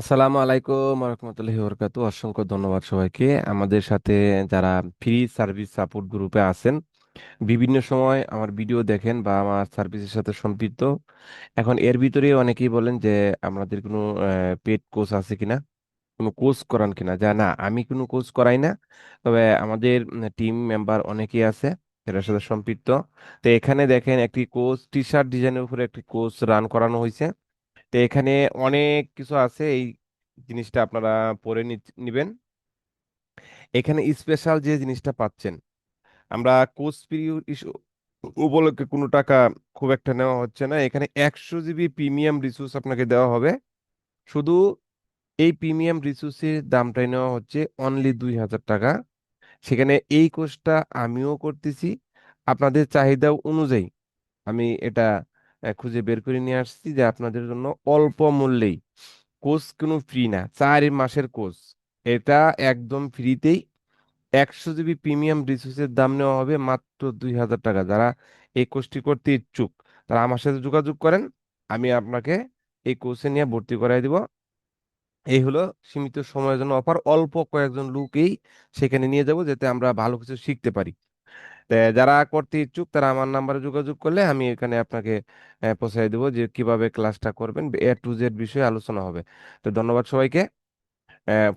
আসসালামু আলাইকুম রহমতুল্লাহি বরকাতু অসংখ্য ধন্যবাদ সবাইকে। আমাদের সাথে যারা ফ্রি সার্ভিস সাপোর্ট গ্রুপে আছেন, বিভিন্ন সময় আমার ভিডিও দেখেন বা আমার সার্ভিসের সাথে সম্পৃক্ত। এখন এর ভিতরে অনেকেই বলেন যে, আমাদের কোনো পেড কোর্স আছে কিনা? কোনো কোর্স করান কিনা? যা না, আমি কোনো কোর্স করাই না। তবে আমাদের টিম মেম্বার অনেকেই আছে এটার সাথে সম্পৃক্ত। তো এখানে দেখেন একটি কোর্স টি শার্ট ডিজাইনের উপরে একটি কোর্স রান করানো হয়েছে তো এখানে অনেক কিছু আছে, এই জিনিসটা আপনারা পড়ে নিবেন। এখানে স্পেশাল যে জিনিসটা পাচ্ছেন, আমরা কোর্স পিরিয়ড উপলক্ষে কোনো টাকা খুব একটা নেওয়া হচ্ছে না। এখানে একশো জিবি প্রিমিয়াম রিসোর্স আপনাকে দেওয়া হবে। শুধু এই প্রিমিয়াম রিসোর্সের দামটাই নেওয়া হচ্ছে অনলি দুই হাজার টাকা। সেখানে এই কোর্সটা আমিও করতেছি। আপনাদের চাহিদা অনুযায়ী আমি এটা খুঁজে বের করে নিয়ে আসছি যে আপনাদের জন্য অল্প মূল্যেই। কোর্স কোনো ফ্রি না, চার মাসের কোর্স। এটা একদম ফ্রিতেই একশো জিবি প্রিমিয়াম রিসোর্সের দাম নেওয়া হবে মাত্র দুই হাজার টাকা। যারা এই কোর্সটি করতে ইচ্ছুক, তারা আমার সাথে যোগাযোগ করেন, আমি আপনাকে এই কোর্সে নিয়ে ভর্তি করাই দিব। এই হলো সীমিত সময়ের জন্য অফার অল্প কয়েকজন লোকেই সেখানে নিয়ে যাব যাতে আমরা ভালো কিছু শিখতে পারি। যারা করতে ইচ্ছুক, তারা আমার নাম্বারে যোগাযোগ করলে আমি এখানে আপনাকে পৌঁছায় দেবো যে কীভাবে ক্লাসটা করবেন, এ টু জেড বিষয়ে আলোচনা হবে। তো ধন্যবাদ সবাইকে।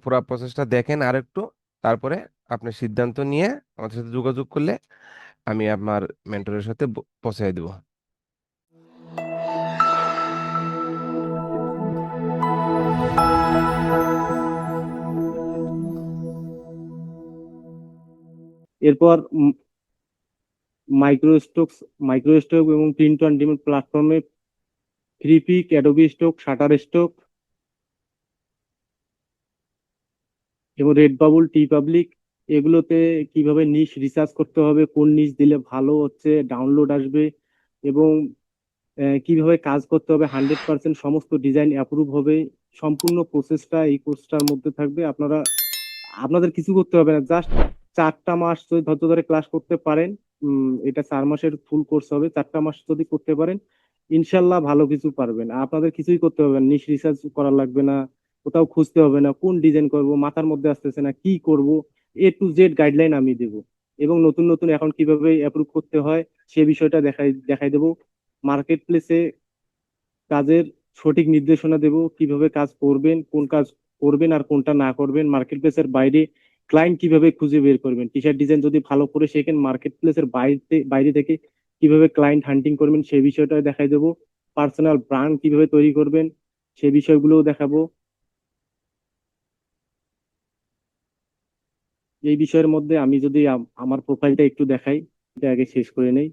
পুরো প্রসেসটা দেখেন আর একটু তারপরে আপনি সিদ্ধান্ত নিয়ে আমাদের সাথে যোগাযোগ করলে আমি আপনার মেন্টরের সাথে পৌঁছায় দেবো। এরপর মাইক্রো স্টক মাইক্রো স্টক এবং প্রিন্ট অন ডিমান্ড প্ল্যাটফর্মে Freepik Adobe Stock Shutterstock এবং রেড বাবল টি পাবলিক এগুলোতে কীভাবে নিশ রিসার্চ করতে হবে, কোন নিশ দিলে ভালো হচ্ছে ডাউনলোড আসবে এবং কীভাবে কাজ করতে হবে হান্ড্রেড পার্সেন্ট সমস্ত ডিজাইন অ্যাপ্রুভ হবে, সম্পূর্ণ প্রসেসটা এই কোর্সটার মধ্যে থাকবে। আপনারা, আপনাদের কিছু করতে হবে না জাস্ট চারটা মাস যদি ধৈর্য ধরে ক্লাস করতে পারেন। এটা চার মাসের ফুল কোর্স হবে। চারটা মাস যদি করতে পারেন, ইনশাল্লাহ ভালো কিছু পারবেন। আপনাদের কিছুই করতে হবে না। নিশ রিসার্চ করা লাগবে না, কোথাও খুঁজতে হবে না, কোন ডিজাইন করব, মাথার মধ্যে আসতেছে না, কি করব এ টু জেড গাইডলাইন আমি দেব। এবং নতুন নতুন এখন কীভাবে অ্যাপ্রুভ করতে হয়, সে বিষয়টা দেখাই দেখাই দেব। মার্কেট প্লেসে কাজের সঠিক নির্দেশনা দেব, কীভাবে কাজ করবেন, কোন কাজ করবেন আর কোনটা না করবেন। মার্কেট প্লেসের বাইরে ক্লায়েন্ট কীভাবে খুঁজে বের করবেন? টি শার্ট ডিজাইন যদি ভালো করে শেখেন মার্কেট প্লেসের বাইরে বাইরে থেকে কীভাবে ক্লায়েন্ট হান্টিং করবেন সেই বিষয়টা দেখাই দেবো। পার্সোনাল ব্র্যান্ড কীভাবে তৈরি করবেন সেই বিষয়গুলোও দেখাবো। এই বিষয়ের মধ্যে আমি যদি আম- আমার প্রোফাইলটা একটু দেখাই, এটা আগে শেষ করে নেই।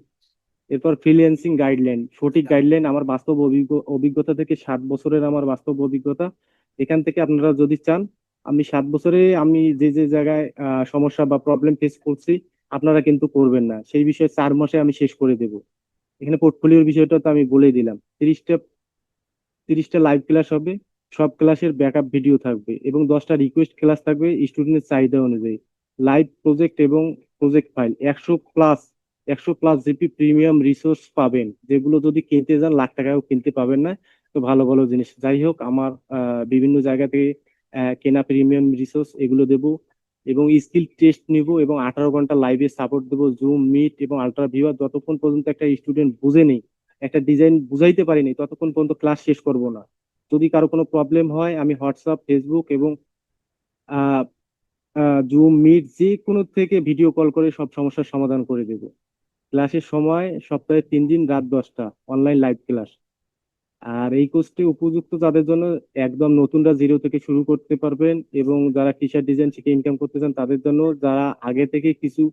এরপর ফ্রিল্যান্সিং গাইডলাইন সঠিক গাইডলাইন আমার বাস্তব অভিজ্ঞ, অভিজ্ঞতা থেকে সাত বছরের আমার বাস্তব অভিজ্ঞতা। এখান থেকে আপনারা যদি চান আমি সাত বছরে আমি যে যে জায়গায় সমস্যা বা প্রবলেম ফেস করছি, আপনারা কিন্তু করবেন না। সেই বিষয়ে চার মাসে আমি শেষ করে দেব। এখানে পোর্টফোলিওর বিষয়টা তো আমি বলেই দিলাম। তিরিশটা তিরিশটা লাইভ ক্লাস হবে, সব ক্লাসের ব্যাকআপ ভিডিও থাকবে এবং দশটা রিকোয়েস্ট ক্লাস থাকবে স্টুডেন্টের চাহিদা অনুযায়ী। লাইভ প্রজেক্ট এবং প্রজেক্ট ফাইল একশো প্লাস একশো প্লাস জিপি প্রিমিয়াম রিসোর্স পাবেন। যেগুলো যদি কিনতে যান, লাখ টাকাও কিনতে পাবেন না। তো ভালো ভালো জিনিস। যাই হোক, আমার বিভিন্ন জায়গা থেকে কেনা প্রিমিয়াম রিসোর্স এগুলো দেব এবং স্কিল টেস্ট নিব এবং আঠারো ঘণ্টা লাইভে সাপোর্ট দেবো জুম মিট এবং আলট্রা ভিউয়ার যতক্ষণ পর্যন্ত একটা স্টুডেন্ট বুঝে নেই, একটা ডিজাইন বুঝাইতে পারিনি ততক্ষণ পর্যন্ত ক্লাস শেষ করব না। যদি কারও কোনো প্রবলেম হয়, আমি হোয়াটসঅ্যাপ ফেসবুক এবং জুম মিট যে কোনো থেকে ভিডিও কল করে সব সমস্যার সমাধান করে দেব। ক্লাসের সময় সপ্তাহে তিন দিন, রাত দশটা অনলাইন লাইভ ক্লাস আর এই কোর্সটি উপযুক্ত তাদের জন্য একদম নতুনরা জিরো থেকে শুরু করতে পারবেন এবং যারা টি শার্ট ডিজাইন শিখে ইনকাম করতে চান, তাদের জন্য যারা আগে থেকে কিছু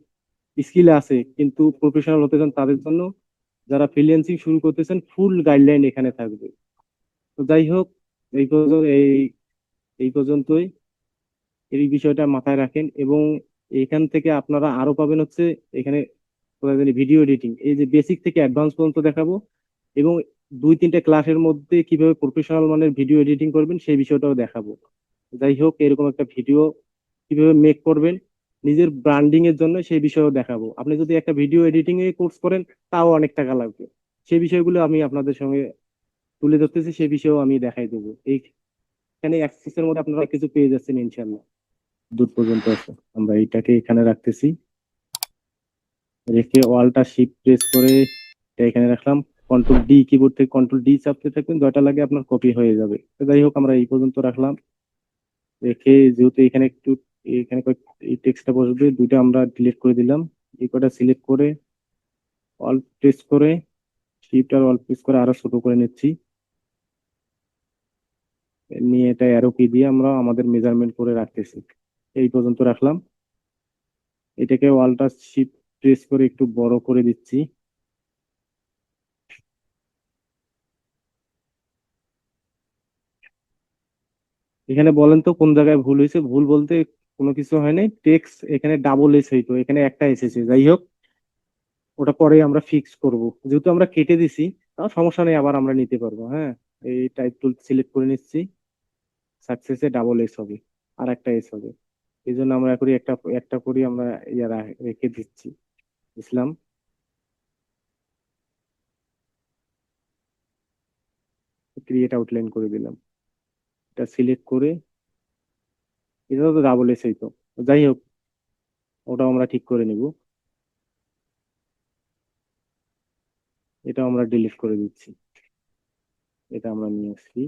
স্কিল আছে কিন্তু প্রফেশনাল হতে চান, তাদের জন্য যারা ফ্রিল্যান্সিং শুরু করতেছেন ফুল গাইডলাইন এখানে থাকবে। তো যাই হোক, এই পর্যন্ত এই এই পর্যন্তই। এই বিষয়টা মাথায় রাখেন এবং এখান থেকে আপনারা আরও পাবেন হচ্ছে এখানে ভিডিও এডিটিং এই যে বেসিক থেকে অ্যাডভান্স পর্যন্ত দেখাবো এবং দুই তিনটে ক্লাসের মধ্যে কীভাবে প্রফেশনাল মানের ভিডিও এডিটিং করবেন সেই বিষয়টাও দেখাবো। যাই হোক, এরকম একটা ভিডিও কীভাবে মেক করবেন, নিজের ব্র্যান্ডিং এর জন্য সেই বিষয়েও দেখাবো। আপনি যদি একটা ভিডিও এডিটিং এ কোর্স করেন, তাও অনেক টাকা লাগবে। সেই বিষয়গুলো আমি আপনাদের সঙ্গে তুলে ধরতেছি, সেই বিষয়েও আমি দেখাই দেবো। এই এখানে অ্যাক্সিসের মধ্যে আপনারা কিছু পেয়ে যাচ্ছেন ইনশাল্লাহ দূর পর্যন্ত আছে। আমরা এইটাকে এখানে রাখতেছি। রেখে ওয়ালটা শিফট প্রেস করে এটা এখানে রাখলাম। কন্ট্রোল ডি কিবোর্ড থেকে কন্ট্রোল ডি চাপতে থাকবেন জয়টা লাগে আপনার কপি হয়ে যাবে। যাই হোক, আমরা এই পর্যন্ত রাখলাম। রেখে যেহেতু এখানে একটু, এখানে এই টেক্সটটা বসবে, দুইটা আমরা ডিলিট করে দিলাম। এই কটা সিলেক্ট করে অল প্রেস করে শিফট আর অল প্রেস করে আরও ছোট করে নিচ্ছি। নিয়ে এটা অ্যারো কি দিয়ে আমরা আমাদের মেজারমেন্ট করে রাখতেছি। এই পর্যন্ত রাখলাম। এটাকে ওয়ালটা শিফট প্রেস করে একটু বড় করে দিচ্ছি। এখানে বলেন তো কোন জায়গায় ভুল হয়েছে? ভুল বলতে কোনো কিছু হয় নাই। টেক্স এখানে ডাবল এস হইতো, এখানে একটা এসেছে যাই হোক, ওটা পরে আমরা ফিক্স করব। যেহেতু আমরা কেটে দিছি, তাও সমস্যা নেই, আবার আমরা নিতে পারব। হ্যাঁ এই টাইপ টুল সিলেক্ট করে নিচ্ছি। সাকসেসে ডাবল এস হবে, আর একটা এস হবে। এই জন্য আমরা করি একটা একটা করি আমরা ইয়া রা- রেখে দিচ্ছি। ইসলাম ক্রিয়েট আউটলাইন করে দিলাম। এটা সিলেক্ট করে এটা তো ডাবল এসেই তো। যাই হোক ওটা আমরা ঠিক করে নিব। এটা আমরা ডিলিট করে দিচ্ছি। এটা আমরা নিয়ে আসছি।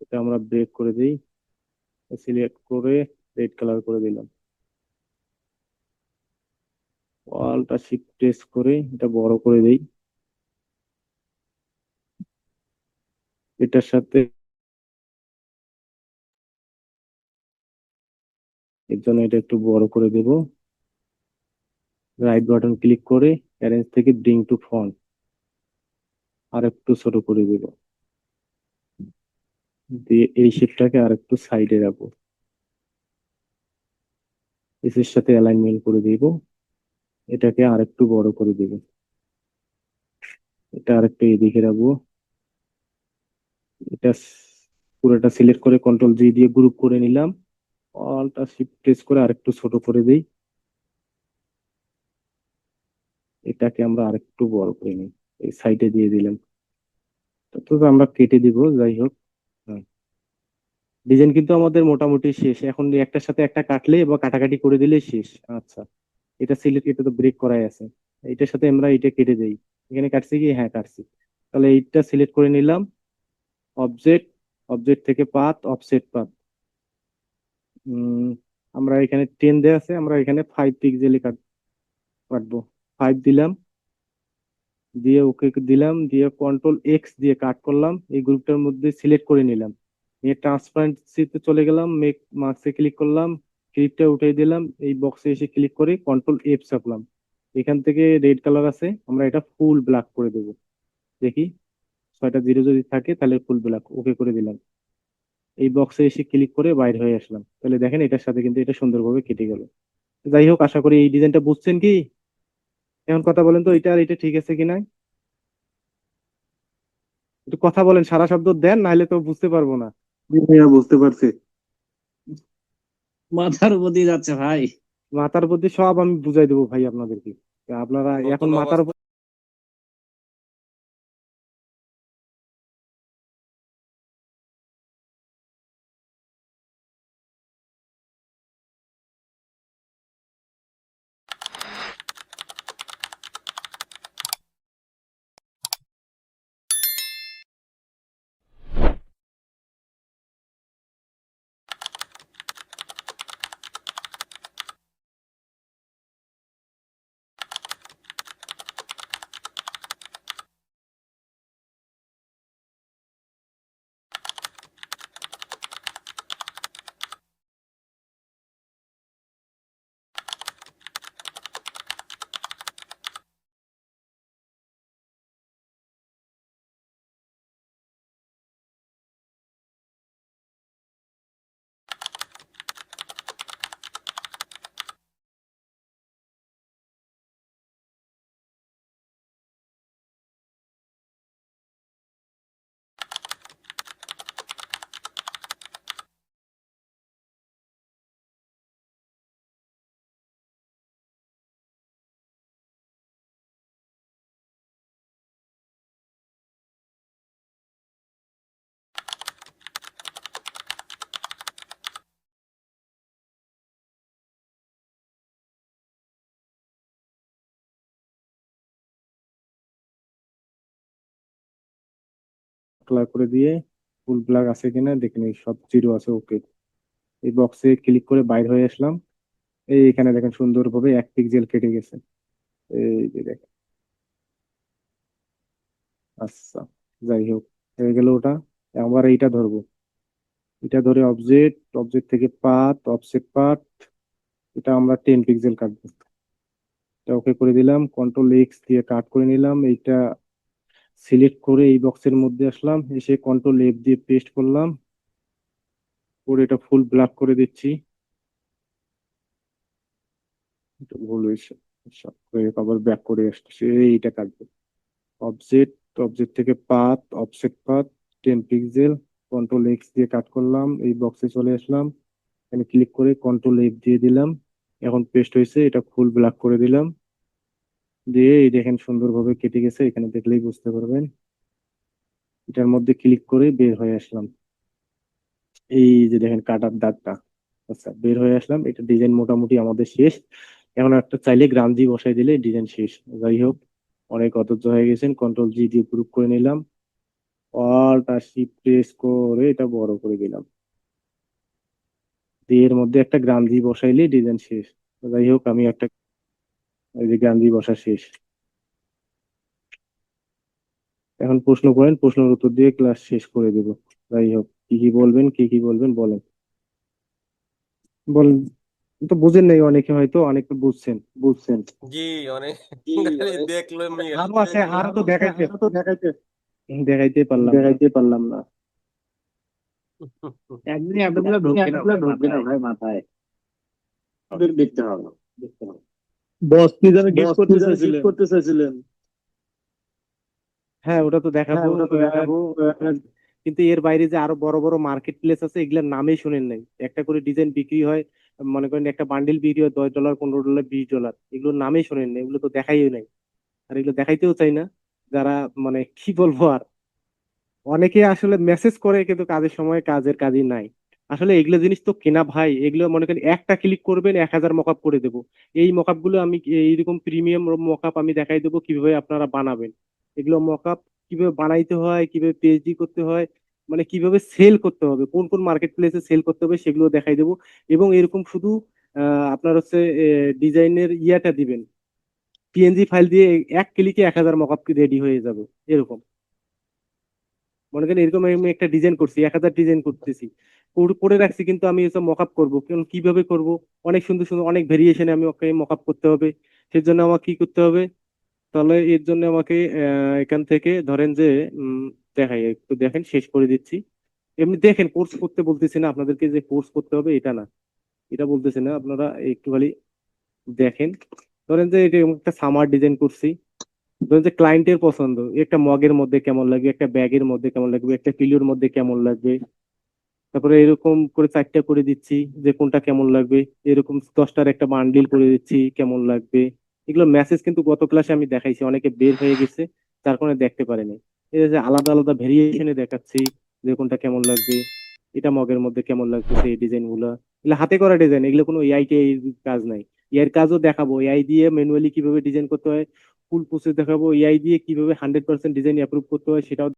এটা আমরা ব্রেক করে দিই। সিলেক্ট করে রেড কালার করে দিলাম। ওয়ালটা শিফট প্রেস করে এটা বড় করে দেই। এটার সাথে এর জন্য এটা একটু বড় করে দেব। রাইট বাটন ক্লিক করে অ্যারেঞ্জ থেকে ব্রিং টু ফন্ট আর একটু ছোট করে দেব। দিয়ে এই শেপটাকে আর একটু সাইডে রাখব। এসের সাথে অ্যালাইনমেন্ট করে দিব। এটাকে আর একটু বড় করে দেব। এটা আর একটু এদিকে রাখব। এটা পুরোটা সিলেক্ট করে কন্ট্রোল জি দিয়ে গ্রুপ করে নিলাম। অলটা শিফট প্রেস করে আরেকটু ছোট করে দেই। এটাকে আমরা আরেকটু বড় করে নিই। এই সাইডে দিয়ে দিলাম। তো আমরা কেটে দিব, যাই হোক। ডিজাইন কিন্তু আমাদের মোটামুটি শেষ। এখন একটার সাথে একটা কাটলে বা কাটাকাটি করে দিলে শেষ। আচ্ছা। এটা সিলেক্ট এটা তো ব্রেক করাই আছে। এটার সাথে আমরা এটা কেটে দেই। এখানে কাটছি কি? হ্যাঁ কাটছি। তাহলে এইটা সিলেক্ট করে নিলাম। অবজেক্ট অবজেক্ট থেকে পাথ অফসেট পাথ আমরা এখানে টেন দেওয়া আছে, আমরা এখানে ফাইভ পিক্সেলে কাট কাটবো। ফাইভ দিলাম। দিয়ে ওকে দিলাম, দিয়ে কন্ট্রোল এক্স দিয়ে কাট করলাম। এই গ্রুপটার মধ্যে সিলেক্ট করে নিলাম। নিয়ে ট্রান্সপারেন্সিতে চলে গেলাম মেক মার্কসে ক্লিক করলাম। ক্লিপটা উঠিয়ে দিলাম, এই বক্সে এসে ক্লিক করে কন্ট্রোল এফ চাপলাম এখান থেকে রেড কালার আছে, আমরা এটা ফুল ব্ল্যাক করে দেব। দেখি, ছয়টা জিরো যদি থাকে, তাহলে ফুল ব্ল্যাক ওকে করে দিলাম। এই বক্সে এসে ক্লিক করে বাইরে হয়ে আসলাম। তাহলে দেখেন এটার সাথে কিন্তু এটা সুন্দরভাবে কেটে গেল। যাই হোক, আশা করি এই ডিজাইনটা বুঝছেন কি? এখন কথা বলেন তো, এটা আর এটা ঠিক আছে কি কিনা? একটু কথা বলেন, সারা শব্দ দেন, নাহলে তো বুঝতে পারব না। বুঝতে পারছি। মাথার উপর দিয়ে যাচ্ছে ভাই। মাথার প্রতি সব আমি বুঝাই দেবো ভাই আপনাদেরকে। আপনারা এখন মাথার উপর কালার করে দিয়ে ফুল ব্ল্যাক আছে কিনা দেখে নিই, সব জিরো আছে ওকে এই বক্সে ক্লিক করে বাইর হয়ে আসলাম। এই এখানে দেখেন সুন্দরভাবে এক পিক্সেল কেটে গেছে। এই যে দেখেন। আচ্ছা যাই হোক, হয়ে গেল ওটা। আবার এইটা ধরবো। এটা ধরে অবজেক্ট অবজেক্ট থেকে পাত অফসেট পাত এটা আমরা টেন পিক্সেল কাটবো। এটা ওকে করে দিলাম কন্ট্রোল এক্স দিয়ে কাট করে নিলাম। এইটা সিলেক্ট করে এই বক্সের মধ্যে আসলাম, এসে কন্ট্রোল এফ দিয়ে পেস্ট করলাম, করে এটা ফুল ব্ল্যাক করে দিচ্ছি। ভুল হয়েছে আবার ব্যাক করে আসছে এইটা কাটবো। অবজেক্ট অবজেক্ট থেকে path offset path ten pixel control X দিয়ে কাট করলাম, এই বক্সে চলে আসলাম। এখানে ক্লিক করে কন্ট্রোল এফ দিয়ে দিলাম, এখন পেস্ট হয়েছে, এটা ফুল ব্ল্যাক করে দিলাম। দিয়ে এই দেখেন সুন্দরভাবে কেটে গেছে, এখানে দেখলেই বুঝতে পারবেন। এটার মধ্যে ক্লিক করে বের হয়ে আসলাম। এই যে দেখেন কাটার দাগটা আচ্ছা বের হয়ে আসলাম। এটা ডিজাইন মোটামুটি আমাদের শেষ। এখন একটা চাইলে গ্রামজি বসাই দিলে ডিজাইন শেষ। যাই হোক, অনেক অধৈর্য হয়ে গেছেন। কন্ট্রোল জি দিয়ে গ্রুপ করে নিলাম। আর প্রেস করে এটা বড় করে দিলাম। দিয়ে এর মধ্যে একটা গ্রামজি বসাইলে ডিজাইন শেষ। যাই হোক, আমি একটা এই যে গ্রামজি বসা শেষ। এখন প্রশ্ন করেন প্রশ্নের উত্তর দিয়ে ক্লাস শেষ করে দেব। যাই হোক কি কি বলবেন কি কি বলবেন বলেন। বলেন তো বুঝেন নাই অনেকে হয়তো অনেকে বুঝছেন বুঝছেন। জি অনেক খালি দেখল এমনি আরও আছে আরও তো দেখাইতে। তো দেখাইতে। দেখাইতে পারলাম দেখাইতে পারলাম না। একদিনে এতগুলো ঢুকবে না ভাই মাথায়। ভাই মাথায়। ওদের দেখতে হবে। দেখতে হবে। বস কি যেন গিফট করতে কি যেন gift চাইছিলেন করতে চাইছিলেন। হ্যাঁ ওটা তো দেখাবো ওটা তো দেখাবো। কিন্তু এর বাইরে যে আরও বড় বড় মার্কেট প্লেস আছে এগুলোর নামেই শুনেন নাই। একটা করে ডিজাইন বিক্রি হয় মনে করেন একটা বান্ডিল বিক্রি হয় দশ ডলার পনেরো ডলার বিশ ডলার এগুলোর নামেই শোনেন নাই এগুলো তো দেখাইও নাই। আর এগুলো দেখাইতেও চাই না যারা মানে কি বলব আর। অনেকে আসলে মেসেজ করে কিন্তু কাজের সময় কাজের কাজই নাই। আসলে এগুলো জিনিস তো কেনা ভাই, এগুলো মনে করেন একটা ক্লিক করবেন এক হাজার মকআপ করে দেবো। এই মকআপগুলো আমি এইরকম প্রিমিয়াম মকআপ আমি দেখাই দেবো কীভাবে আপনারা বানাবেন। এগুলো মকআপ কীভাবে বানাইতে হয়, কীভাবে পিএইচডি করতে হয় মানে কীভাবে সেল করতে হবে, কোন কোন মার্কেট প্লেসে সেল করতে হবে সেগুলো দেখাই দেবো। এবং এরকম শুধু আপনার হচ্ছে ডিজাইনের ইয়াটা দিবেন। পিএনজি ফাইল দিয়ে এক ক্লিকে এক হাজার মকআপ রেডি হয়ে যাবে, এরকম। মনে করেন এরকম আমি একটা ডিজাইন করছি, এক হাজার ডিজাইন করতেছি। করে- রাখছি, কিন্তু আমি এসব মক আপ করব। কারণ কীভাবে করব? অনেক সুন্দর সুন্দর, অনেক ভেরিয়েশনে আমি ওকে মক আপ করতে হবে। সেই জন্য আমাকে কি করতে হবে? তাহলে এর জন্য আমাকে এখান থেকে ধরেন যে দেখাই, একটু দেখেন, শেষ করে দিচ্ছি। এমনি দেখেন কোর্স করতে বলতেছি না, আপনাদেরকে যে কোর্স করতে হবে, এটা না। এটা বলতেছি না, আপনারা একটু খালি দেখেন। ধরেন যে, এটা একটা সামার ডিজাইন করছি। ধরেন যে ক্লায়েন্টের পছন্দ, একটা মগের মধ্যে কেমন লাগবে, একটা ব্যাগের মধ্যে কেমন লাগবে, একটা পিলিওর মধ্যে কেমন লাগবে। তারপরে এরকম করে চারটা করে দিচ্ছি যে কোনটা কেমন লাগবে। এরকম দশটার একটা বান্ডিল করে দিচ্ছি, কেমন লাগবে। এগুলো মেসেজ কিন্তু গত ক্লাসে আমি দেখাইছি, অনেকে বের হয়ে গেছে, তার কারণে দেখতে পারেনি। এই যে আলাদা আলাদা ভেরিয়েশনে দেখাচ্ছি যে কোনটা কেমন লাগবে, এটা মগের মধ্যে কেমন লাগতেছে এই ডিজাইনগুলা এগুলো হাতে করা ডিজাইন এগুলো কোনো এআই কাজ নাই। এর কাজও দেখাবো এআই দিয়ে ম্যানুয়ালি কীভাবে ডিজাইন করতে হয় ফুল প্রসেস দেখাবো এআই দিয়ে কীভাবে হান্ড্রেড পার্সেন্ট ডিজাইন অ্যাপ্রুভ করতে হয়, সেটাও